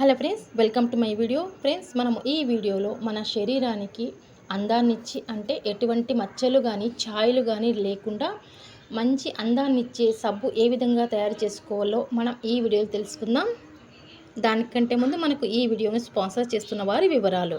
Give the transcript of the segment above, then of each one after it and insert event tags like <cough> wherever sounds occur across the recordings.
Hello friends welcome to my video. Friends మనం ఈ వీడియోలో మన శరీరానికి అందాన్నిచ్చి అంటే ఎటువంటి మచ్చలు కానీ ఛాయలు కానీ లేకుండా మంచి అందాన్నిచ్చే సబ్బు ఏ విధంగా తయారు చేసుకోవాలో మనం ఈ వీడియోలో తెలుసుకుందాం. దానికంటే ముందు మనకు ఈ వీడియోని స్పాన్సర్ చేస్తున్న వారి వివరాలు.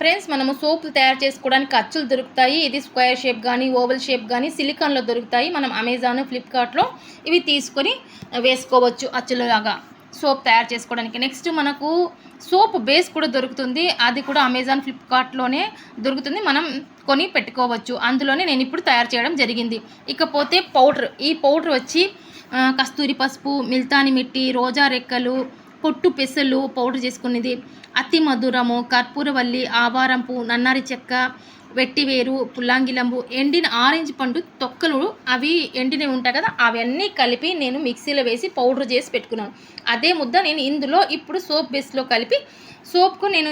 ఫ్రెండ్స్ మనము సోపులు తయారు చేసుకోవడానికి అచ్చులు దొరుకుతాయి. ఇది స్క్వేర్ షేప్ కానీ ఓవల్ షేప్ కానీ సిలికాన్లో దొరుకుతాయి. మనం అమెజాన్ ఫ్లిప్కార్ట్లో ఇవి తీసుకొని వేసుకోవచ్చు అచ్చులలాగా సోప్ తయారు చేసుకోవడానికి. నెక్స్ట్ మనకు సోప్ బేస్ కూడా దొరుకుతుంది. అది కూడా అమెజాన్ ఫ్లిప్కార్ట్లోనే దొరుకుతుంది. మనం కొని పెట్టుకోవచ్చు. అందులోనే నేను ఇప్పుడు తయారు చేయడం జరిగింది. ఇకపోతే పౌడర్. ఈ పౌడర్ వచ్చి కస్తూరి పసుపు మిల్తాని మిట్టి రోజా రెక్కలు పొట్టు పెసలు పౌడర్ చేసుకునేది. అతి మధురము కర్పూరవల్లి ఆవారంపు నన్నారి చెక్క వెట్టివేరు పుల్లాంగిలంబు ఎండిన ఆరెంజ్ పండు తొక్కలు అవి ఎండినవి ఉంటాయి కదా అవన్నీ కలిపి నేను మిక్సీలో వేసి పౌడర్ చేసి పెట్టుకున్నాను. అదే ముద్ద నేను ఇందులో ఇప్పుడు సోప్ బేస్లో కలిపి సోప్కు నేను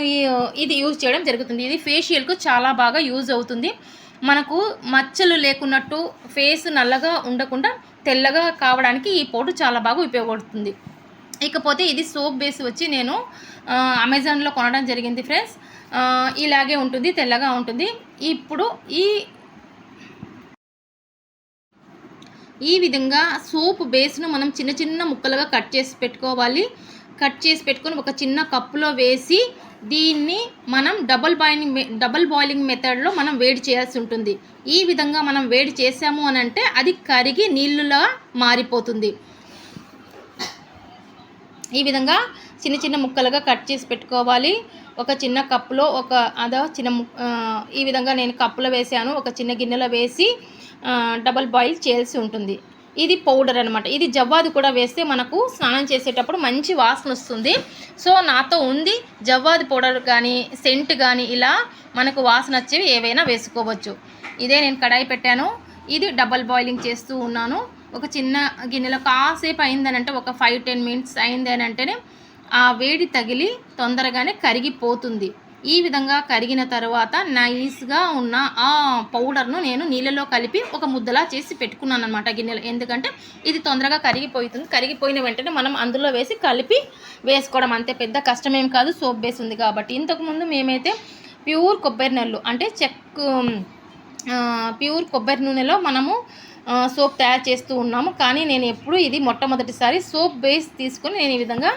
ఇది యూజ్ చేయడం జరుగుతుంది. ఇది ఫేషియల్కు చాలా బాగా యూజ్ అవుతుంది. మనకు మచ్చలు లేకున్నట్టు ఫేస్ నల్లగా ఉండకుండా తెల్లగా కావడానికి ఈ పౌడర్ చాలా బాగా ఉపయోగపడుతుంది. ఇకపోతే ఇది సోప్ బేస్ వచ్చి నేను అమెజాన్లో కొనడం జరిగింది ఫ్రెండ్స్. ఇలాగే ఉంటుంది తెల్లగా ఉంటుంది. ఇప్పుడు ఈ ఈ విధంగా సోప్ బేస్ను మనం చిన్న చిన్న ముక్కలుగా కట్ చేసి పెట్టుకోవాలి. కట్ చేసి పెట్టుకొని ఒక చిన్న కప్పులో వేసి దీన్ని మనం డబల్ బాయిలింగ్ డబల్ బాయిలింగ్ మెథడ్లో మనం వేడి చేయాల్సి ఉంటుంది. ఈ విధంగా మనం వేడి చేసాము అని అంటే అది కరిగి నీళ్ళులా మారిపోతుంది. ఈ విధంగా చిన్న చిన్న ముక్కలుగా కట్ చేసి పెట్టుకోవాలి. ఒక చిన్న కప్పులో ఒక అదో చిన్న ఈ విధంగా నేను కప్పులో వేసాను. ఒక చిన్న గిన్నెలో వేసి డబల్ బాయిల్ చేయాల్సి ఉంటుంది. ఇది పౌడర్ అనమాట ఇది జవ్వాది కూడా వేస్తే మనకు స్నానం చేసేటప్పుడు మంచి వాసన వస్తుంది. సో నాతో ఉంది. జవ్వాది పౌడర్ కానీ సెంట్ కానీ ఇలా మనకు వాసన వచ్చేవి ఏవైనా వేసుకోవచ్చు. ఇదే నేను కడాయి పెట్టాను. ఇది డబల్ బాయిలింగ్ చేస్తూ ఉన్నాను. ఒక చిన్న గిన్నెలో కాసేపు అయిందనంటే ఒక ఫైవ్ టెన్ మినిట్స్ అయిందనంటేనే ఆ వేడి తగిలి తొందరగానే కరిగిపోతుంది. ఈ విధంగా కరిగిన తర్వాత నైస్గా ఉన్న ఆ పౌడర్ను నేను నీళ్ళలో కలిపి ఒక ముద్దలా చేసి పెట్టుకున్నాను అనమాట గిన్నెలో. ఎందుకంటే ఇది తొందరగా కరిగిపోతుంది. కరిగిపోయిన వెంటనే మనం అందులో వేసి కలిపి వేసుకోవడం అంతే. పెద్ద కష్టమేం కాదు. సోప్ బేస్ ఉంది కాబట్టి. ఇంతకుముందు మేమైతే ప్యూర్ కొబ్బరి నెల్లు అంటే చెక్కు ప్యూర్ కొబ్బరి నూనెలో మనము సోప్ తయారు చేస్తూ ఉన్నాము. కానీ నేను ఎప్పుడు ఇది మొట్టమొదటిసారి సోప్ బేస్ తీసుకొని నేను ఈ విధంగా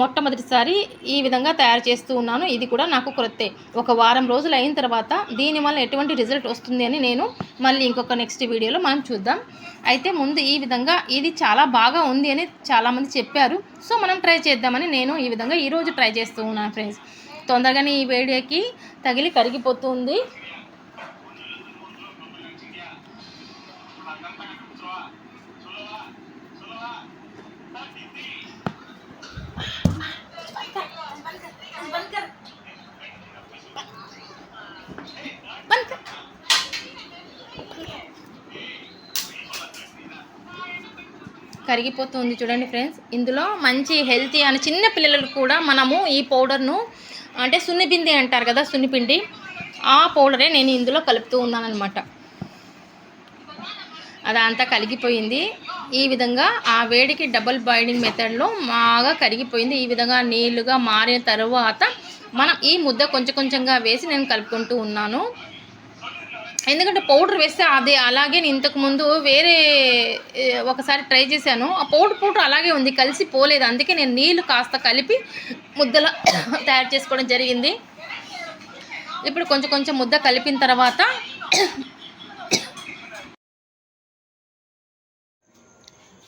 మొట్టమొదటిసారి ఈ విధంగా తయారు చేస్తూ ఉన్నాను. ఇది కూడా నాకు క్రొత్తే ఒక వారం రోజులు అయిన తర్వాత దీనివల్ల ఎటువంటి రిజల్ట్ వస్తుంది అని నేను మళ్ళీ ఇంకొక నెక్స్ట్ వీడియోలో మనం చూద్దాం. అయితే ముందు ఈ విధంగా ఇది చాలా బాగా ఉంది అని చాలామంది చెప్పారు. సో మనం ట్రై చేద్దామని నేను ఈ విధంగా ఈరోజు ట్రై చేస్తూ ఉన్నాను ఫ్రెండ్స్. తొందరగానే ఈ వేడికి తగిలి కరిగిపోతుంది. కరిగిపోతుంది చూడండి ఫ్రెండ్స్ ఇందులో మంచి హెల్తీ అని చిన్న పిల్లలకు కూడా మనము ఈ పౌడర్ను అంటే సున్నిపిండి అంటారు కదా సున్నిపిండి. ఆ పౌడరే నేను ఇందులో కలుపుతూ ఉన్నాను అనమాట అదంతా కరిగిపోయింది. ఈ విధంగా ఆ వేడికి డబుల్ బాయిలింగ్ మెథడ్లో బాగా కరిగిపోయింది. ఈ విధంగా నీళ్ళుగా మారిన తర్వాత మనం ఈ ముద్ద కొంచెం కొంచెంగా వేసి నేను కలుపుకుంటూ ఉన్నాను. ఎందుకంటే పౌడర్ వేస్తే అదే అలాగే నేను ఇంతకుముందు వేరే ఒకసారి ట్రై చేశాను. ఆ పౌడర్ పౌడర్ అలాగే ఉంది కలిసి పోలేదు. అందుకే నేను నీళ్ళు కాస్త కలిపి ముద్దలా <coughs> తయారు చేసుకోవడం జరిగింది. ఇప్పుడు కొంచెం కొంచెం ముద్ద కలిపిన తర్వాత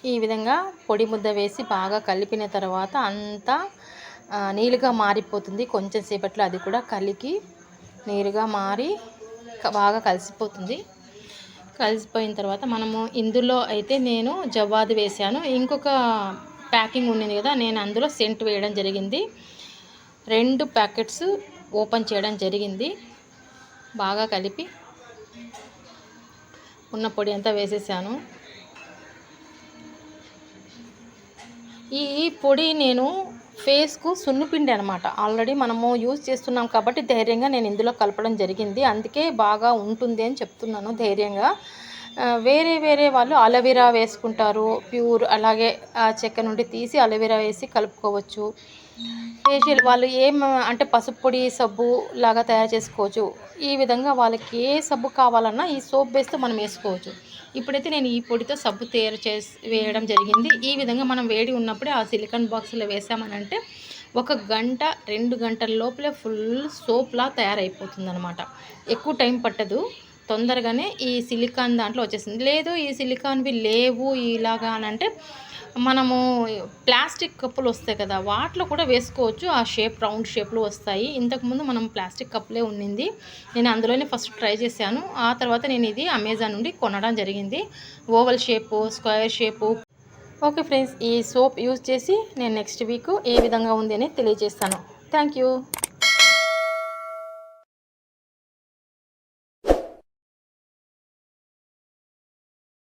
ఈ విధంగా పొడి ముద్ద వేసి బాగా కలిపిన తర్వాత అంతా నీళ్ళుగా మారిపోతుంది. కొంచెం సేపట్లో అది కూడా కలికి నీరుగా మారి బాగా కలిసిపోతుంది. కలిసిపోయిన తర్వాత మనము ఇందులో అయితే నేను జవ్వాది వేసాను ఇంకొక ప్యాకింగ్ ఉండింది కదా నేను అందులో సెంట్ వేయడం జరిగింది. రెండు ప్యాకెట్స్ ఓపెన్ చేయడం జరిగింది. బాగా కలిపి ఉన్న పొడి అంతా వేసేసాను. ఈ పొడి నేను ఫేస్కు సున్నిపిండి అనమాట ఆల్రెడీ మనము యూజ్ చేస్తున్నాం కాబట్టి ధైర్యంగా నేను ఇందులో కలపడం జరిగింది. అందుకే బాగా ఉంటుంది అని చెప్తున్నాను ధైర్యంగా. వేరే వేరే వాళ్ళు అలవీరా వేసుకుంటారు ప్యూర్ అలాగే ఆ చెక్క నుండి తీసి అలవీరా వేసి కలుపుకోవచ్చు. ఫేషియల్ వాళ్ళు ఏం అంటే పసుపు పొడి సబ్బు లాగా తయారు చేసుకోవచ్చు. ఈ విధంగా వాళ్ళకి ఏ సబ్బు కావాలన్నా ఈ సోప్ బేస్తో మనం వేసుకోవచ్చు. ఇప్పుడైతే నేను ఈ పొడితో సబ్బు తయారు చేసి వేయడం జరిగింది. ఈ విధంగా మనం వేడి ఉన్నప్పుడే ఆ సిలికాన్ బాక్స్లో వేసామనంటే ఒక గంట రెండు గంటల లోపలే ఫుల్ సోప్లా తయారైపోతుంది అనమాట ఎక్కువ టైం పట్టదు. తొందరగానే ఈ సిలికాన్ దాంట్లో వచ్చేసింది. లేదు ఈ సిలికాన్వి లేవు ఇలాగా అని అంటే మనము ప్లాస్టిక్ కప్పులు వస్తాయి కదా వాటిలో కూడా వేసుకోవచ్చు. ఆ షేప్ రౌండ్ షేప్లో వస్తాయి. ఇంతకుముందు మనం ప్లాస్టిక్ కప్పులే ఉన్నింది. నేను అందులోనే ఫస్ట్ ట్రై చేశాను. ఆ తర్వాత నేను ఇది అమెజాన్ నుండి కొనడం జరిగింది. Oval shape square shape. Okay friends ఈ సోప్ యూజ్ చేసి నేను నెక్స్ట్ వీక్ ఏ విధంగా ఉంది అని తెలియజేస్తాను. Thank you.